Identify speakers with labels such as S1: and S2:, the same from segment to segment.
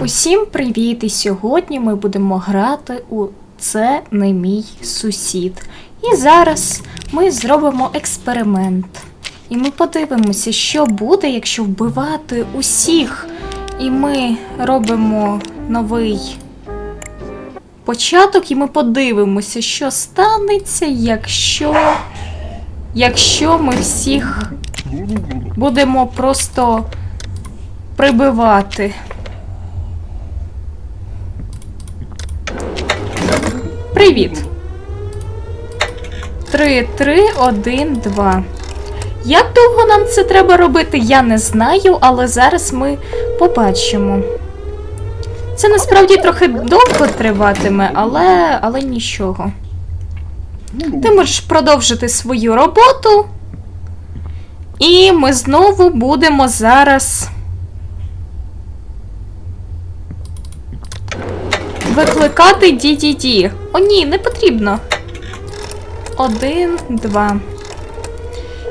S1: Усім привіт! І сьогодні ми будемо грати у Це не мій сусід. І зараз ми зробимо експеримент. І ми подивимося, що буде, якщо вбивати усіх. І ми робимо новий початок, і ми подивимося, що станеться, якщо. Якщо ми всіх будемо просто прибивати. Привіт. 3, 3, 1, 2. Як довго нам це треба робити, я не знаю, але зараз ми побачимо. Це насправді трохи довго триватиме, але, але нічого. Ти можеш продовжити свою роботу. І ми знову будемо зараз. Викликати DDD. О, ні, не потрібно. Один, два.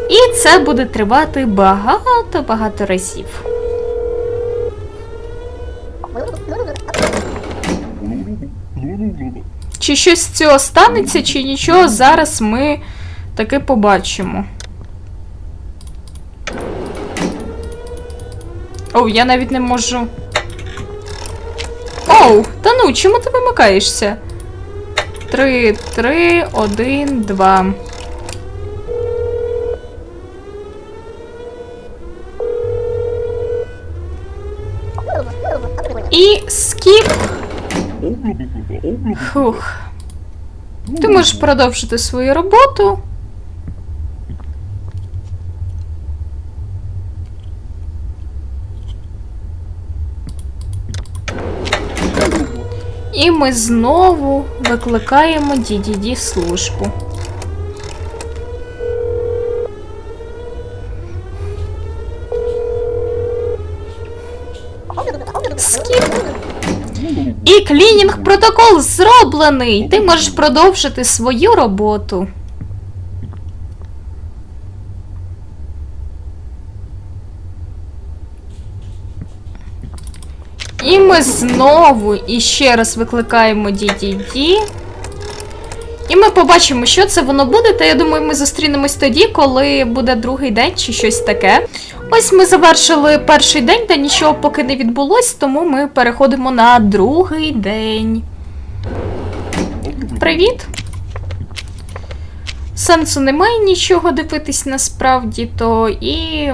S1: І це буде тривати багато-багато разів. Чи щось з цього станеться, чи нічого, зараз ми таки побачимо. Оу, я навіть не можу. Оу, та ну, чому ти вимикаєшся? Три, три, один, два. І скіп. Фух. Ти можеш продовжити свою роботу. І ми знову викликаємо DDD службу. Скіп. І клінінг протокол зроблений. Ти можеш продовжити свою роботу. І ми знову іще раз викликаємо DDD. І ми побачимо, що це воно буде. Та я думаю, ми зустрінемось тоді, коли буде другий день чи щось таке. Ось ми завершили перший день, та нічого поки не відбулось, тому ми переходимо на другий день. Привіт! Сенсу немає нічого дивитись насправді, то і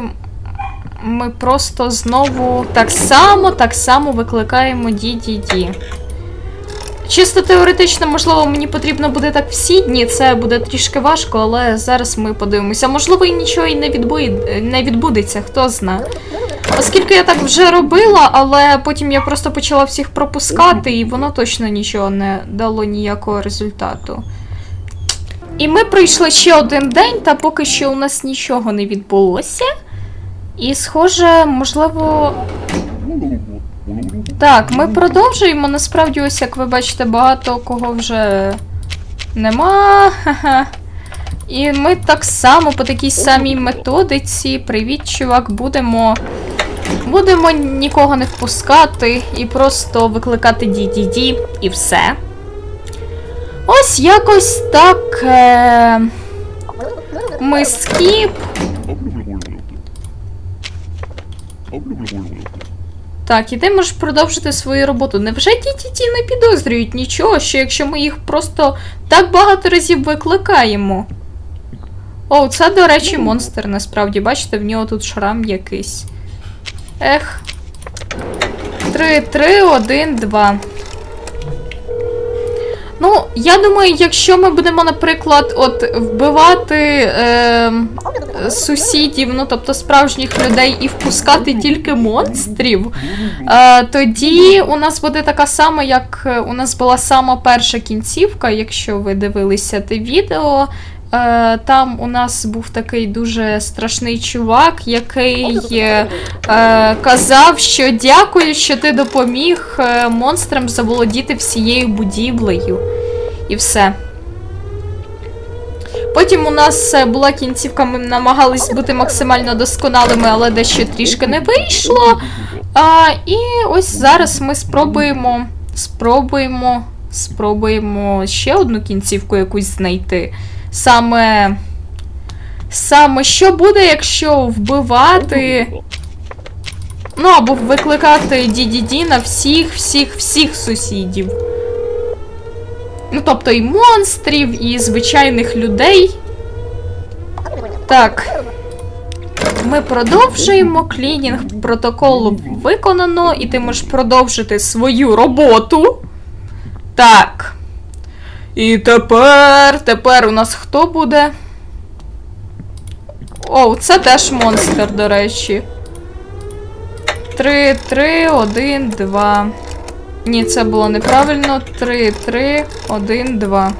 S1: ми просто знову так само, так само викликаємо DDD. Чисто теоретично, можливо, мені потрібно буде так всі дні, це буде трішки важко, але зараз ми подивимося. Можливо, і нічого і не, відбує, не відбудеться, хто знає. Оскільки я так вже робила, але потім я просто почала всіх пропускати, і воно точно нічого не дало ніякого результату. І ми пройшли ще один день, та поки що у нас нічого не відбулося. І, схоже, можливо. Так, ми продовжуємо. Насправді, ось, як ви бачите, багато кого вже нема. І ми так само по такій самій методиці. Привіт, чувак, будемо. Будемо нікого не впускати і просто викликати DDD і все. Ось якось так. Е... Ми скіп. Так, і ти можеш продовжити свою роботу. Невже ті ті не підозрюють нічого, що якщо ми їх просто так багато разів викликаємо? О, це, до речі, монстр, насправді. Бачите, в нього тут шрам якийсь. Ех. 3, 3, 1, 2. Ну, я думаю, якщо ми будемо, наприклад, от вбивати е, сусідів, ну тобто справжніх людей, і впускати тільки монстрів, е, тоді у нас буде така сама, як е, у нас була сама перша кінцівка, якщо ви дивилися те відео. Е, Там у нас був такий дуже страшний чувак, який е, казав, що дякую, що ти допоміг е, монстрам заволодіти всією будівлею. І все. Потім у нас була кінцівка, ми намагались бути максимально досконалими, але дещо трішки не вийшло. А, і ось зараз ми спробуємо. Спробуємо. Спробуємо ще одну кінцівку якусь знайти. Саме. Саме що буде, якщо вбивати. Ну, або викликати DDD на всіх, всіх, всіх сусідів. Ну, тобто і монстрів, і звичайних людей. Так. Ми продовжуємо. Клінінг протоколу виконано, і ти можеш продовжити свою роботу. Так. І тепер. Тепер у нас хто буде? О, це теж монстр, до речі. Три, три, один, два. Ні, це було неправильно. Три, три, один, два.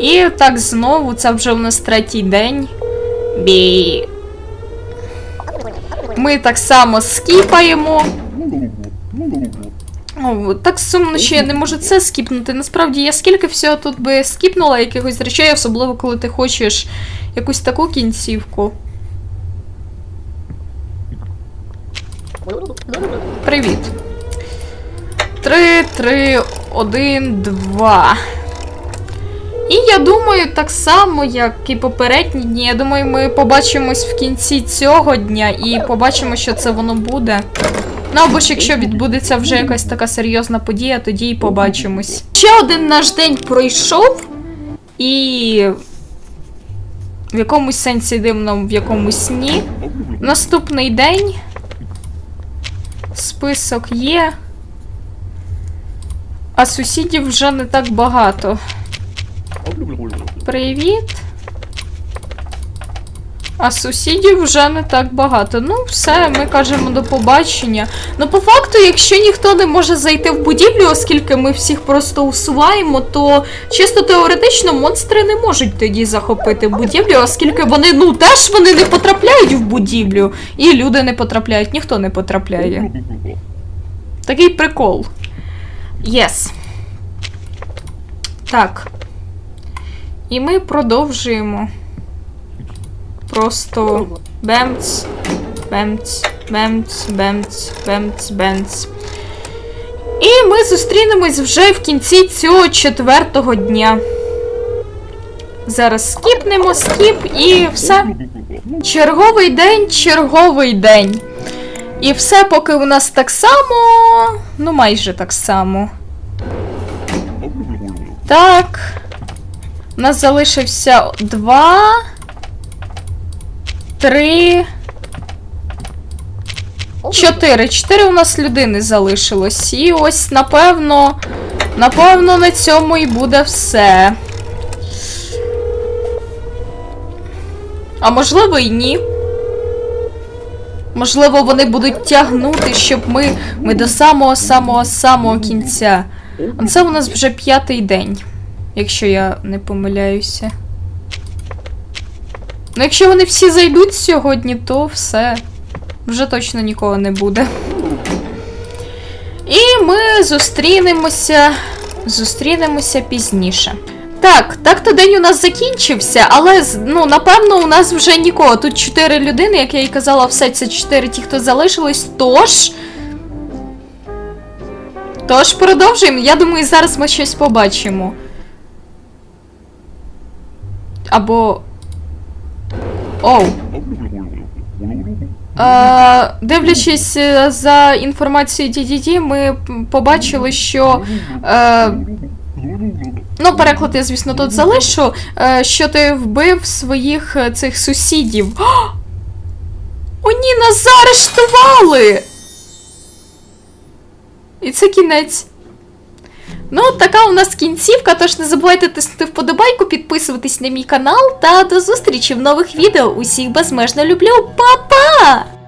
S1: І так знову, це вже у нас третій день. Бі. Ми так само скіпаємо. О, так сумно, що я не можу це скіпнути. Насправді я скільки всього тут би скіпнула якихось речей, особливо коли ти хочеш якусь таку кінцівку. Привіт. Три, три, один, два. І я думаю, так само, як і попередні дні, я думаю, ми побачимось в кінці цього дня і побачимо, що це воно буде. Ну або ж якщо відбудеться вже якась така серйозна подія, тоді і побачимось. Ще один наш день пройшов, і в якомусь сенсі дивно, в якомусь ні. Наступний день. Список є. А сусідів вже не так багато. Привіт. А сусідів вже не так багато. Ну, все, ми кажемо до побачення. Ну, по факту, якщо ніхто не може зайти в будівлю, оскільки ми всіх просто усуваємо, то чисто теоретично монстри не можуть тоді захопити будівлю, оскільки вони, ну, теж вони не потрапляють в будівлю. І люди не потрапляють, ніхто не потрапляє. Такий прикол. Єс. Так. І ми продовжуємо. Просто бемц, бемц, бемц, бемц, бемц, бемц. І ми зустрінемось вже в кінці цього четвертого дня. Зараз скіпнемо, скіп і все. Черговий день, черговий день. І все, поки у нас так само. Ну, майже так само. Так. У нас залишився два. Три. Чотири. Чотири у нас людини залишилось. І ось, напевно. Напевно, на цьому і буде все. А можливо і ні. Можливо, вони будуть тягнути, щоб ми, ми до самого-самого-самого кінця. А Це у нас вже п'ятий день, якщо я не помиляюся. Ну, якщо вони всі зайдуть сьогодні, то все. Вже точно нікого не буде. І ми зустрінемося. Зустрінемося пізніше. Так, так-то день у нас закінчився, але ну, напевно, у нас вже нікого. Тут чотири людини, як я і казала, все це чотири ті, хто залишились, тож. Тож продовжуємо. Я думаю, зараз ми щось побачимо. Або. Оу. Е, дивлячись за інформацією DDD, ми побачили, що. Е, ну, переклад я, звісно, тут залишу. Е, що ти вбив своїх е, цих сусідів. О, ні, нас заарештували! І це кінець. Ну, така у нас кінцівка, тож не забувайте тиснути вподобайку, підписуватись на мій канал та до зустрічі в нових відео. Усіх безмежно люблю. Па-па!